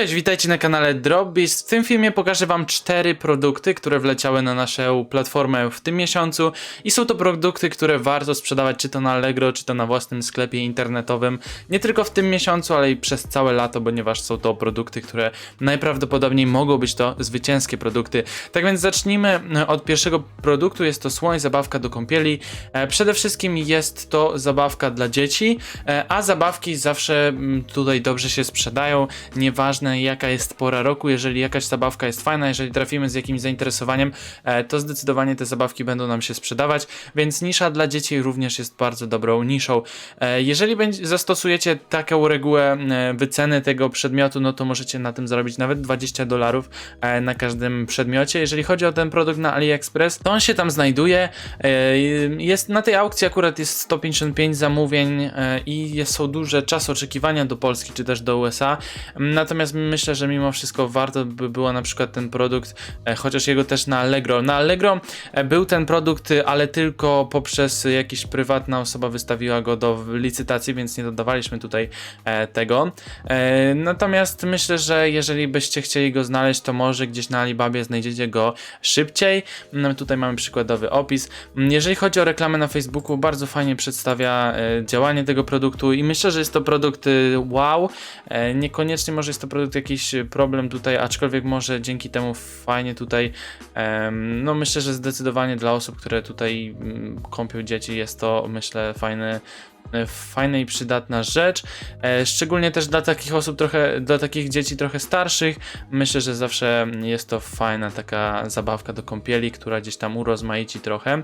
Cześć, witajcie na kanale Dropbeast. W tym filmie pokażę wam cztery produkty, które wleciały na naszą platformę w tym miesiącu i są to produkty, które warto sprzedawać czy to na Allegro, czy to na własnym sklepie internetowym. Nie tylko w tym miesiącu, ale i przez całe lato, ponieważ są to produkty, które najprawdopodobniej mogą być to zwycięskie produkty. Tak więc zacznijmy od pierwszego produktu. Jest to słoń, zabawka do kąpieli. E, Przede wszystkim jest to zabawka dla dzieci, e, a zabawki zawsze mm, tutaj dobrze się sprzedają. Nieważne jaka jest pora roku, jeżeli jakaś zabawka jest fajna, jeżeli trafimy z jakimś zainteresowaniem, e, to zdecydowanie te zabawki będą nam się sprzedawać, więc nisza dla dzieci również jest bardzo dobrą niszą. E, Jeżeli zastosujecie taką regułę wyceny tego przedmiotu, no to możecie na tym zarobić nawet 20 dolarów e, na każdym przedmiocie. Jeżeli chodzi o ten produkt na AliExpress, to on się tam znajduje. Jest na tej aukcji akurat jest 155 zamówień i są duże czas oczekiwania do Polski czy też do USA. Natomiast myślę, że mimo wszystko warto by było na przykład ten produkt, e, chociaż jego też na Allegro. Na Allegro e, był ten produkt, e, ale tylko poprzez jakiś prywatna osoba wystawiła go do licytacji, więc nie dodawaliśmy tutaj tego. Natomiast myślę, że jeżeli byście chcieli go znaleźć, to może gdzieś na Alibabie znajdziecie go szybciej. Mm, Tutaj mamy przykładowy opis. Jeżeli chodzi o reklamę na Facebooku, bardzo fajnie przedstawia działanie tego produktu i myślę, że jest to produkt wow. Niekoniecznie może jest to produkt jakiś problem tutaj, aczkolwiek może dzięki temu fajnie tutaj, no myślę, że zdecydowanie dla osób, które tutaj mm, kąpią dzieci jest to myślę fajny e, fajna i przydatna rzecz. E, szczególnie też dla takich osób trochę, dla takich dzieci trochę starszych. Myślę, że zawsze jest to fajna taka zabawka do kąpieli, która gdzieś tam urozmaici trochę.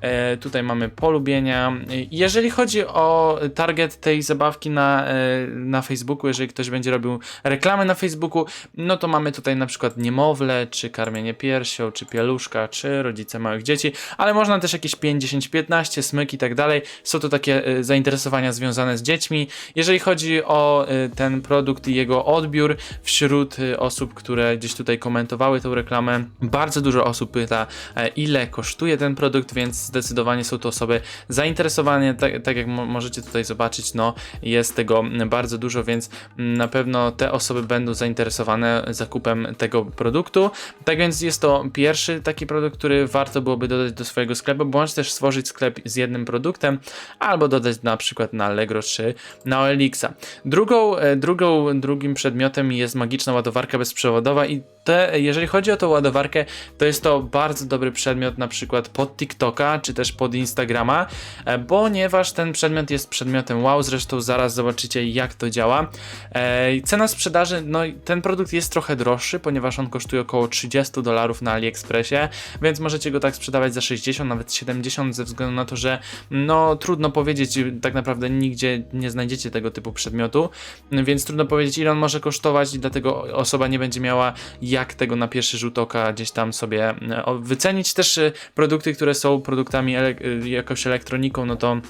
E, tutaj mamy polubienia. E, Jeżeli chodzi o target tej zabawki na, e, na Facebooku, jeżeli ktoś będzie robił reklamy na Facebooku, no to mamy tutaj na przykład niemowlę, czy karmienie piersią, czy pieluszka, czy rodzice małych dzieci, ale można też jakieś 5, 10, 15, smyk i tak dalej. Są to takie e, zainteresowania związane z dziećmi. Jeżeli chodzi o e, ten produkt i jego odbiór wśród e, osób, które gdzieś tutaj komentowały tę reklamę, bardzo dużo osób pyta, e, ile kosztuje ten produkt, więc zdecydowanie są to osoby zainteresowane, tak, tak jak mo- możecie tutaj zobaczyć, no jest tego bardzo dużo, więc mm, na pewno te osoby będą zainteresowane zakupem tego produktu. Tak więc jest to pierwszy taki produkt, który warto byłoby dodać do swojego sklepu, bądź też stworzyć sklep z jednym produktem, albo dodać na przykład na Allegro czy na OLX. Drugą, e, drugą, drugim przedmiotem jest magiczna ładowarka bezprzewodowa i te, jeżeli chodzi o tą ładowarkę, to jest to bardzo dobry przedmiot na przykład pod TikToka, czy też pod Instagrama, e, ponieważ ten przedmiot jest przedmiotem wow, zresztą zaraz zobaczycie jak to działa. E, Cena sprzedaży, no ten produkt jest trochę droższy, ponieważ on kosztuje około 30 dolarów na AliExpressie, więc możecie go tak sprzedawać za 60, nawet 70 ze względu na to, że no trudno powiedzieć, tak naprawdę nigdzie nie znajdziecie tego typu przedmiotu, więc trudno powiedzieć ile on może kosztować i dlatego osoba nie będzie miała jak tego na pierwszy rzut oka gdzieś tam sobie o- wycenić. Też e, produkty, które są produktami ele- e, jakąś elektroniką, no to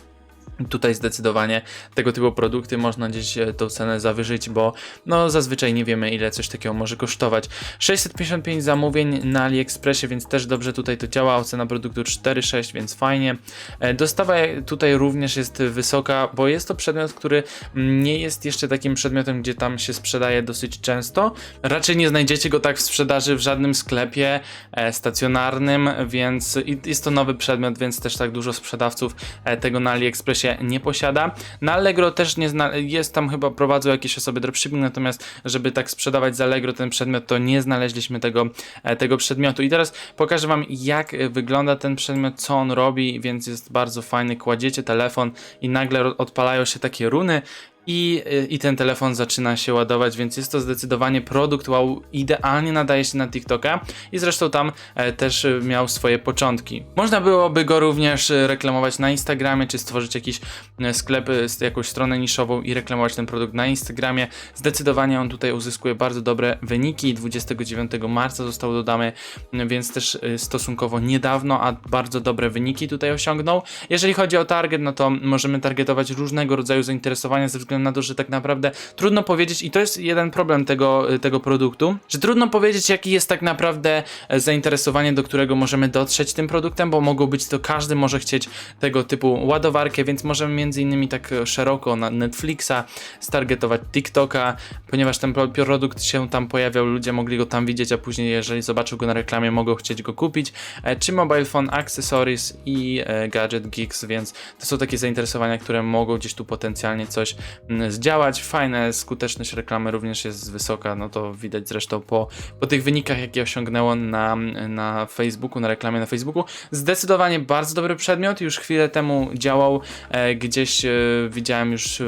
Tutaj zdecydowanie tego typu produkty można gdzieś e, tą cenę zawyżyć, bo no zazwyczaj nie wiemy ile coś takiego może kosztować. 655 zamówień na AliExpressie, więc też dobrze tutaj to działa. Ocena produktu 4,6, więc fajnie. E, Dostawa tutaj również jest wysoka, bo jest to przedmiot, który nie jest jeszcze takim przedmiotem, gdzie tam się sprzedaje dosyć często. Raczej nie znajdziecie go tak w sprzedaży w żadnym sklepie e, stacjonarnym, więc jest to nowy przedmiot, więc też tak dużo sprzedawców tego na AliExpressie nie posiada. Na Allegro też nie zna, jest tam chyba prowadzą jakieś osoby dropshipping, natomiast żeby tak sprzedawać z Allegro ten przedmiot, to nie znaleźliśmy tego, e, tego przedmiotu. I teraz pokażę wam jak wygląda ten przedmiot, co on robi, więc jest bardzo fajny. Kładziecie telefon i nagle odpalają się takie runy i, i ten telefon zaczyna się ładować, więc jest to zdecydowanie produkt wow, idealnie nadaje się na TikToka i zresztą tam e, też miał swoje początki. Można byłoby go również e, reklamować na Instagramie, czy stworzyć jakiś e, sklep, jakąś stronę niszową i reklamować ten produkt na Instagramie. Zdecydowanie on tutaj uzyskuje bardzo dobre wyniki. 29 marca został dodany, więc też stosunkowo niedawno, a bardzo dobre wyniki tutaj osiągnął. Jeżeli chodzi o target, no to możemy targetować różnego rodzaju zainteresowania ze względu względu na to, że tak naprawdę trudno powiedzieć, i to jest jeden problem tego, y, tego produktu, że trudno powiedzieć, jaki jest tak naprawdę e, zainteresowanie, do którego możemy dotrzeć tym produktem, bo mogą być to każdy może chcieć tego typu ładowarkę, więc możemy między innymi tak e, szeroko na Netflixa stargetować TikToka, ponieważ ten pro- produkt się tam pojawiał, ludzie mogli go tam widzieć, a później jeżeli zobaczą go na reklamie, mogą chcieć go kupić, e, czy Mobile Phone Accessories i Gadget Geeks, więc to są takie zainteresowania, które mogą gdzieś tu potencjalnie coś zdziałać. Fajne, skuteczność reklamy również jest wysoka, no to widać zresztą po, po tych wynikach, jakie osiągnęło na, na Facebooku, na reklamie na Facebooku. Zdecydowanie bardzo dobry przedmiot, już chwilę temu działał, e, gdzieś e, widziałem już e,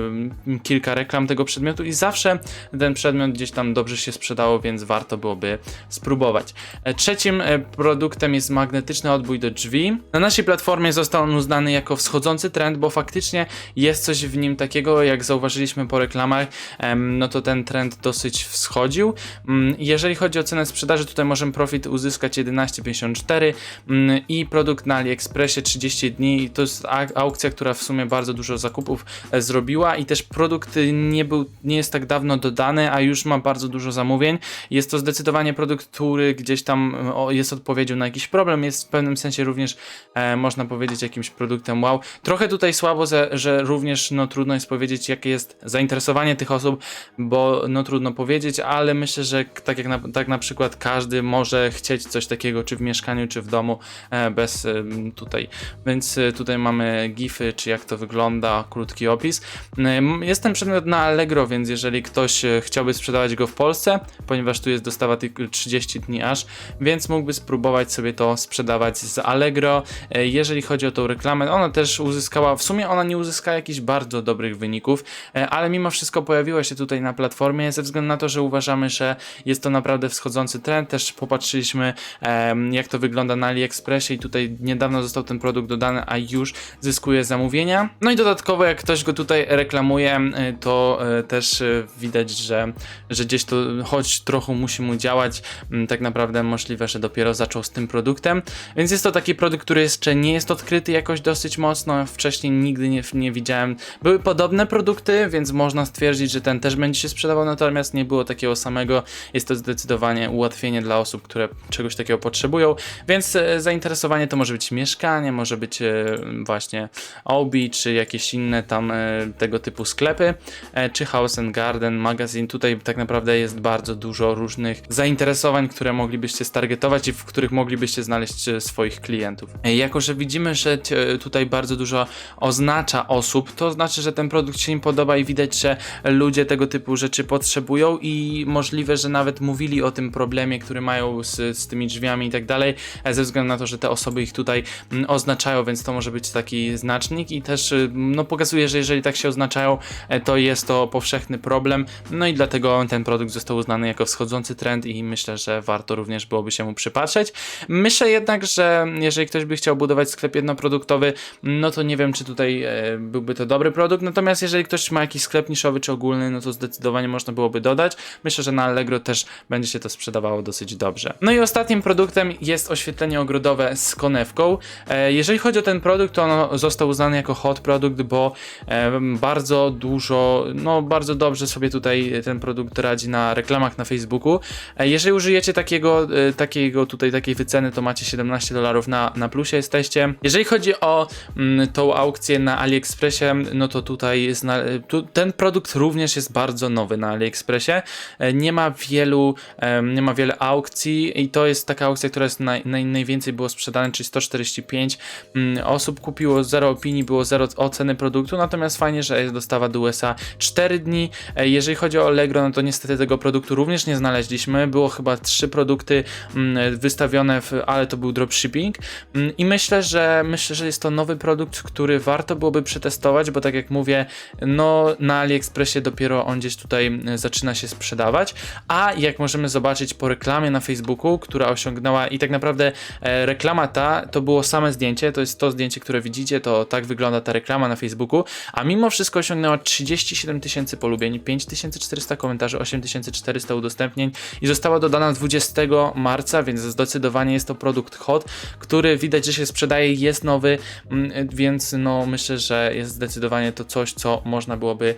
kilka reklam tego przedmiotu i zawsze ten przedmiot gdzieś tam dobrze się sprzedało, więc warto byłoby spróbować. E, Trzecim e, produktem jest magnetyczny odbój do drzwi. Na naszej platformie został on uznany jako wschodzący trend, bo faktycznie jest coś w nim takiego, jak zauważyliśmy po reklamach, no to ten trend dosyć wschodził. Mm, Jeżeli chodzi o cenę sprzedaży, tutaj możemy profit uzyskać 11,54 mm, i produkt na AliExpressie 30 dni. To jest aukcja, która w sumie bardzo dużo zakupów e, zrobiła i też produkt y, nie był, nie jest tak dawno dodany, a już ma bardzo dużo zamówień. Jest to zdecydowanie produkt, który gdzieś tam jest odpowiedzią na jakiś problem, jest w pewnym sensie również e, można powiedzieć jakimś produktem wow. Trochę tutaj słabo, że również no, trudno jest powiedzieć jakie jest zainteresowanie tych osób, bo no trudno powiedzieć, ale myślę, że tak jak na, tak na przykład każdy może chcieć coś takiego, czy w mieszkaniu, czy w domu, e, bez em, tutaj. Więc e, tutaj mamy gify, czy jak to wygląda, krótki opis. Jest ten przedmiot na Allegro, więc jeżeli ktoś e, chciałby sprzedawać go w Polsce, ponieważ tu jest dostawa tylko 30 dni aż, więc mógłby spróbować sobie to sprzedawać z Allegro. E, Jeżeli chodzi o tą reklamę, ona też uzyskała, w sumie ona nie uzyskała jakichś bardzo dobrych wyników, e, ale mimo wszystko pojawiła się tutaj na platformie ze względu na to, że uważamy, że jest to naprawdę wschodzący trend. Też popatrzyliśmy, jak to wygląda na AliExpressie i tutaj niedawno został ten produkt dodany, a już zyskuje zamówienia. No i dodatkowo, jak ktoś go tutaj reklamuje, e, to e, też e, widać, że, że gdzieś to choć trochę musi mu działać, tak naprawdę możliwe, że dopiero zaczął z tym produktem. Więc jest to taki produkt, który jeszcze nie jest odkryty jakoś dosyć mocno. Wcześniej nigdy nie, nie widziałem. Były podobne produkty, więc można stwierdzić, że ten też będzie się sprzedawał, natomiast nie było takiego samego. Jest to zdecydowanie ułatwienie dla osób, które czegoś takiego potrzebują. Więc e, zainteresowanie to może być mieszkanie, może być e, właśnie Obi, czy jakieś inne tam e, tego typu sklepy, czy House and Garden, magazyn. Tutaj tak naprawdę jest bardzo dużo różnych zainteresowań, które moglibyście stargetować i w których moglibyście znaleźć swoich klientów. Jako, że widzimy, że tutaj bardzo dużo oznacza osób, to znaczy, że ten produkt się im podoba i widać, że ludzie tego typu rzeczy potrzebują i możliwe, że nawet mówili o tym problemie, który mają z, z tymi drzwiami i tak dalej, ze względu na to, że te osoby ich tutaj mm, oznaczają, więc to może być taki znacznik i też y, no, pokazuje, że jeżeli tak się oznaczają, e, to jest to powszechny problem, no i dlatego ten produkt został uznany jako wschodzący trend i myślę, że warto również byłoby się mu przypatrzeć. Myślę jednak, że jeżeli ktoś by chciał budować sklep jednoproduktowy, no to nie wiem, czy tutaj e, byłby to dobry produkt, natomiast jeżeli ktoś ma jakiś sklep niszowy czy ogólny, no to zdecydowanie można byłoby dodać. Myślę, że na Allegro też będzie się to sprzedawało dosyć dobrze. No i ostatnim produktem jest oświetlenie ogrodowe z konewką. E, jeżeli chodzi o ten produkt, to on został uznany jako hot produkt, bo bardzo dużo, no bardzo dobrze sobie tutaj ten produkt radzi na reklamach na Facebooku. E, jeżeli użyjecie takiego, e, takiego tutaj takiej wyceny, to macie 17 dolarów na, na plusie jesteście. Jeżeli chodzi o mm, tą aukcję na AliExpressie, no to tutaj tu, ten produkt również jest bardzo nowy na AliExpressie. E, Nie ma wielu, nie ma wiele aukcji i to jest taka aukcja, która jest naj, naj, najwięcej było sprzedane, czyli 145 mm, osób kupiło, zero opinii, było zero oceny produktu, natomiast fajnie, że jest dostawa do USA 4 dni. E, Jeżeli chodzi o Allegro, no to niestety tego produktu również nie znaleźliśmy. Było chyba trzy produkty mm, wystawione, w, ale to był dropshipping Mm, i myślę, że myślę, że jest to nowy produkt, który warto byłoby przetestować, bo tak jak mówię, no na AliExpressie dopiero on gdzieś tutaj zaczyna się sprzedawać, a jak możemy zobaczyć po reklamie na Facebooku, która osiągnęła i tak naprawdę e, reklama ta to było same zdjęcie, to jest to zdjęcie, które widzicie, to tak wygląda ta reklama na Facebooku, a mimo wszystko osiągnęła 37 tysięcy polubień, 5400 komentarzy, 8400 udostępnień i została dodana 20 marca, więc zdecydowanie jest to produkt hot, który widać, że się sprzedaje, jest nowy, więc no myślę, że jest zdecydowanie to coś, co można byłoby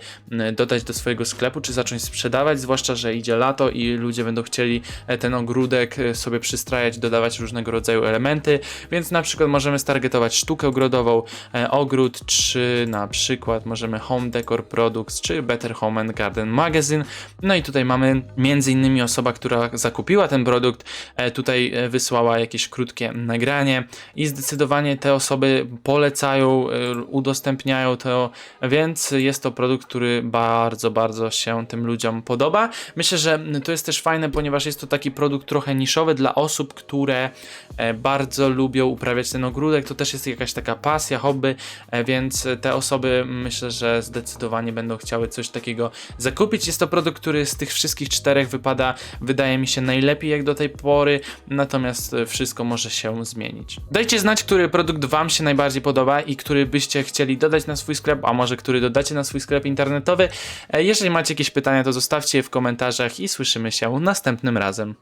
dodać do swojego sklepu, czy zacząć sprzedawać, zwłaszcza, że idzie lato i ludzie będą chcieli e, ten ogródek e, sobie przystrajać, dodawać różnego rodzaju elementy, więc na przykład możemy stargetować sztukę ogrodową, e, ogród, czy na przykład możemy Home Decor Products, czy Better Home and Garden Magazine. No i tutaj mamy między innymi osoba, która zakupiła ten produkt, tutaj wysłała jakieś krótkie nagranie i zdecydowanie te osoby polecają, udostępniają to, więc jest to produkt, który bardzo, bardzo się tym ludziom podoba. Myślę, że to jest też fajne, ponieważ jest to taki produkt trochę niszowy dla osób, które e, bardzo lubią uprawiać ten ogródek. To też jest jakaś taka pasja, hobby, e, więc te osoby myślę, że zdecydowanie będą chciały coś takiego zakupić. Jest to produkt, który z tych wszystkich czterech wypada, wydaje mi się, najlepiej jak do tej pory, natomiast e, wszystko może się zmienić. Dajcie znać, który produkt Wam się najbardziej podoba i który byście chcieli dodać na swój sklep, a może który dodacie na swój sklep internetowy. E, Jeżeli macie jakieś pytania, to zostawcie je w komentarzach i słyszymy się następnym razem.